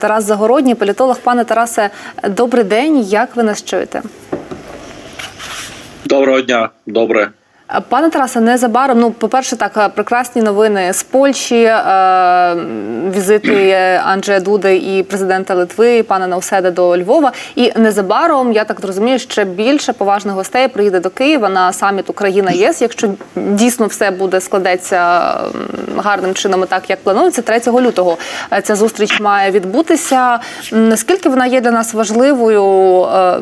Тарас Загородній, політолог. Пане Тарасе, добрий день. Як ви нас чуєте? Доброго дня, добре. Пане Тарасе, незабаром, ну, по-перше, так, прекрасні новини з Польщі, е, візити Анджея Дуди і президента Литви, пана Науседа до Львова. І незабаром, я так розумію, ще більше поважних гостей приїде до Києва на саміт Україна ЄС, якщо дійсно все буде складеться гарним чином, і так як планується. 3 лютого е, ця зустріч має відбутися. Наскільки вона є для нас важливою? Е,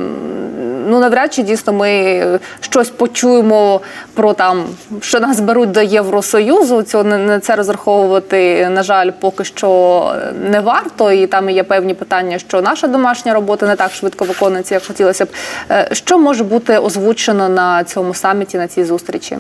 ну навряд чи дійсно ми щось почуємо про там, що нас беруть до Євросоюзу. Цього на це розраховувати, на жаль, поки що не варто. І там є певні питання, що наша домашня робота не так швидко виконується, як хотілося б. Е, Що може бути озвучено на цьому саміті на цій зустрічі?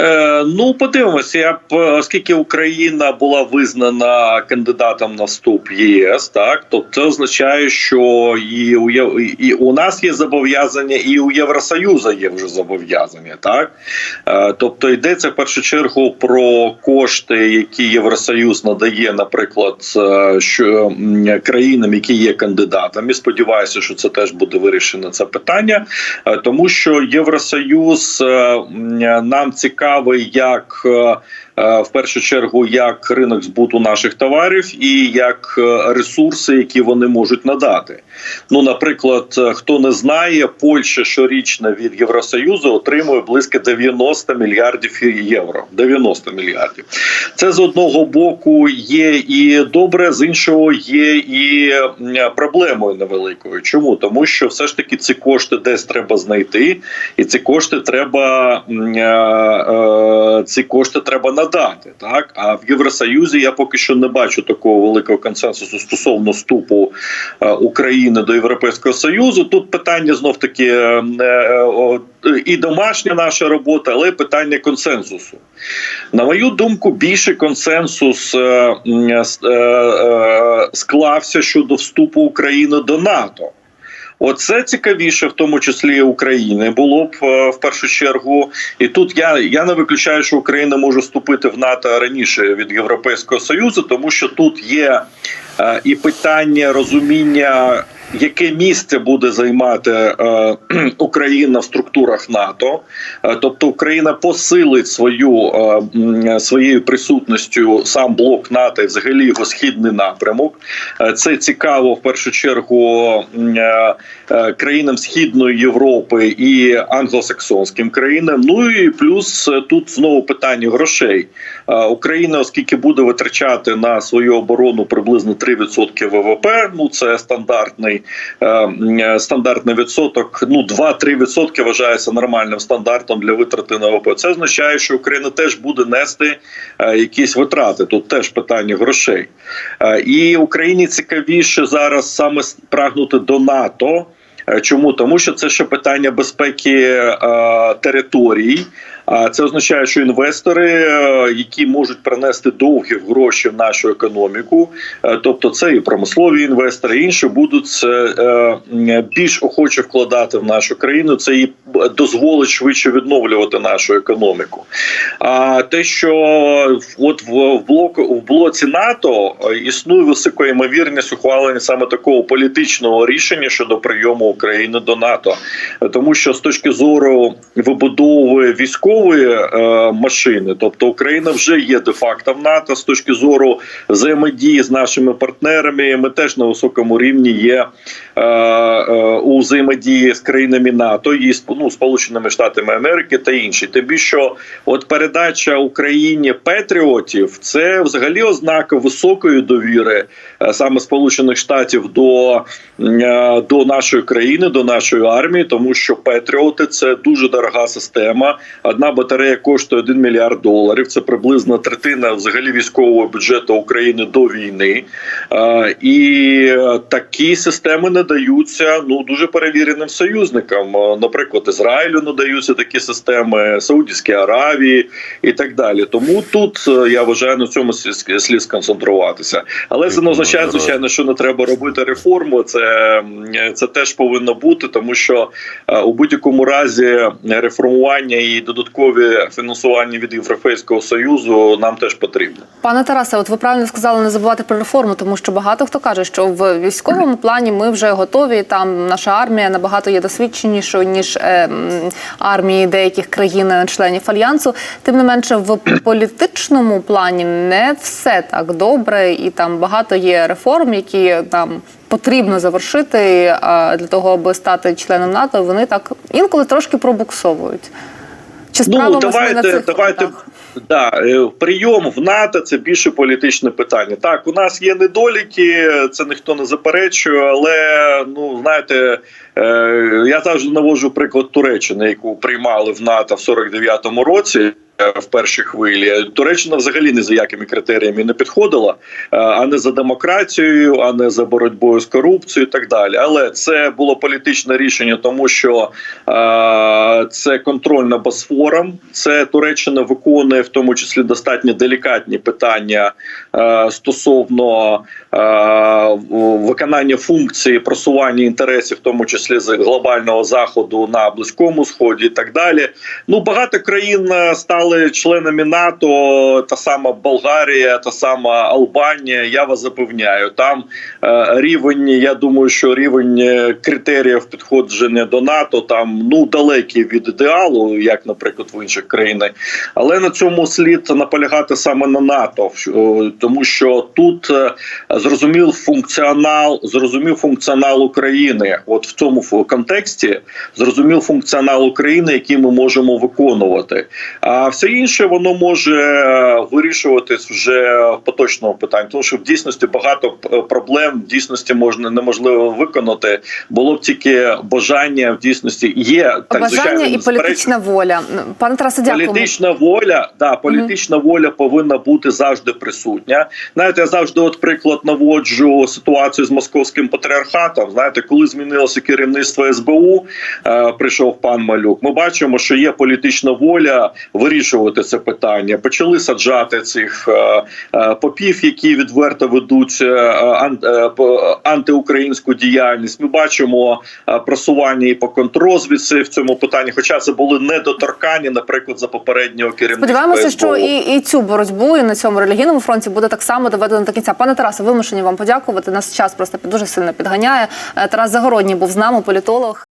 Е, ну, подивимося, я б, оскільки Україна була визнана кандидатом на вступ ЄС, так то це означає, що і у і у нас є зобов'язання, і у Євросоюзу є вже зобов'язання, так е, тобто йдеться в першу чергу про кошти, які Євросоюз надає, наприклад, е, що країнам, які є кандидатами. Сподіваюся, що це теж буде вирішено це питання, Е, тому що Євросоюз е, нам цікавий як. Е, В першу чергу, як ринок збуту наших товарів і як е, ресурси, які вони можуть надати. Ну, наприклад, е, хто не знає, Польща щорічно від Євросоюзу отримує близько 90 мільярдів євро. 90 мільярдів. Це з одного боку є і добре, з іншого є і проблемою невеликою. Чому? Тому що все ж таки ці кошти десь треба знайти, і ці кошти треба ці кошти треба надати. Так а в Євросоюзі я поки що не бачу такого великого консенсусу стосовно вступу е, України до Європейського Союзу. Тут питання знов таки е, е, і домашня наша робота, але питання консенсусу. На мою думку, більший консенсус склався щодо вступу України до НАТО. Оце цікавіше, в тому числі України, було б е, в першу чергу. І тут я, я не виключаю, що Україна може вступити в НАТО раніше від Європейського Союзу, тому що тут є е, і питання розуміння, яке місце буде займати е, Україна в структурах НАТО. Е, тобто Україна посилить свою е, своєю присутністю сам блок НАТО і взагалі його східний напрямок. Е, Це цікаво в першу чергу е, е, країнам Східної Європи і англосаксонським країнам. Ну і плюс е, тут знову питання грошей. Е, Україна, оскільки буде витрачати на свою оборону приблизно 3% ВВП, ну це стандартний е, е, стандартний відсоток. Ну 2-3% вважається нормальним стандартом для витрати на ВВП. Це означає, що Україна теж буде нести е, якісь витрати. Тут теж питання грошей. І Україні цікавіше зараз саме прагнути до НАТО. Чому тому, що це ще питання безпеки е, територій. Це означає, що інвестори, е, які можуть принести довгі гроші в нашу економіку, е, тобто це і промислові інвестори, і інші будуть е, більш охоче вкладати в нашу країну. Це і дозволить швидше відновлювати нашу економіку. А те, що от в блоку в блоці НАТО існує висока ймовірність ухвалення саме такого політичного рішення щодо прийому України до НАТО, тому що з точки зору вибудови військової е, машини, тобто Україна вже є де факто в НАТО з точки зору взаємодії з нашими партнерами. Ми теж на високому рівні є е, е, у взаємодії з країнами НАТО і ну, Сполученими Штатами Америки та інші. Тобі що от передача Україні патріотів це взагалі ознака високої довіри саме Сполучених Штатів до, до нашої країни, до нашої армії, тому що патріоти це дуже дорога система. Одна батарея коштує 1 мільярд доларів. Це приблизно третина взагалі військового бюджету України до війни. Е, І такі системи надаються ну дуже перевіреним союзникам. Е, Наприклад, Ізраїлю надаються такі системи, Саудівській Аравії і так далі. Тому тут е, я вважаю на цьому слід сконцентруватися. Але це не означає, звичайно, що не треба робити реформу. Це, це теж повинно бути, тому що е, у будь-якому разі реформування і додаткові додаткові фінансування від Європейського союзу нам теж потрібно. Пане Тарасе, от ви правильно сказали не забувати про реформу, тому що багато хто каже, що в військовому плані ми вже готові. Там наша армія набагато є досвідченішою ніж е, армії деяких країн-членів альянсу. Тим не менше, в політичному плані не все так добре, і там багато є реформ, які там. Потрібно завершити для того, аби стати членом НАТО. Вони так інколи трошки пробуксовують. Чи Ну давайте, на давайте, цих давайте. Да, е, прийом в НАТО це більше політичне питання. Так, у нас є недоліки, це ніхто не заперечує, але ну знаєте, е, я завжди наводжу приклад Туреччини, яку приймали в НАТО в 49-му році. В першій хвилі Туреччина взагалі ні за якими критеріями не підходила, е, а не за демократією, а не за боротьбою з корупцією, і так далі. Але це було політичне рішення, тому що е, це контроль над Босфором. Це Туреччина виконує в тому числі достатньо делікатні питання е, стосовно е, виконання функції просування інтересів, в тому числі з глобального заходу на близькому сході, і так далі. Ну багато країн е, стали членами НАТО, та сама Болгарія, та сама Албанія. Я вас запевняю, там е, рівень. Я думаю, що рівень е, критеріїв підходження до НАТО там ну далекий від ідеалу, як, наприклад, в інших країнах. Але на цьому слід наполягати саме на НАТО, тому що тут е, зрозумів функціонал, зрозумів функціонал України. От в цьому контексті зрозумів функціонал України, який ми можемо виконувати. А все інше воно може е, вирішуватись вже в поточному питанні, тому що в дійсності багато проблем в дійсності можна неможливо виконати. Було б тільки бажання в дійсності є так Бажання звичайно і політична воля. Пане Тарасе, дякую. Політична воля, да, політична воля повинна бути завжди присутня. Знаєте, я завжди, от приклад наводжу ситуацію з московським патріархатом. Знаєте, коли змінилося керівництво СБУ, е, прийшов пан Малюк. Ми бачимо, що є політична воля вирішувати це питання. Почали саджати цих е, е, попів, які відверто ведуть е, антиукраїнську діяльність. Ми бачимо просування і по контррозвідці в цьому питанні, хоча це були недоторкані, наприклад, за попереднього керівництва. Сподіваємося, що і, і цю боротьбу і на цьому релігійному фронті буде так само доведено до кінця. Пане Тарасе, вимушені вам подякувати. Нас час просто дуже сильно підганяє. Тарас Загородній був з нами, політолог.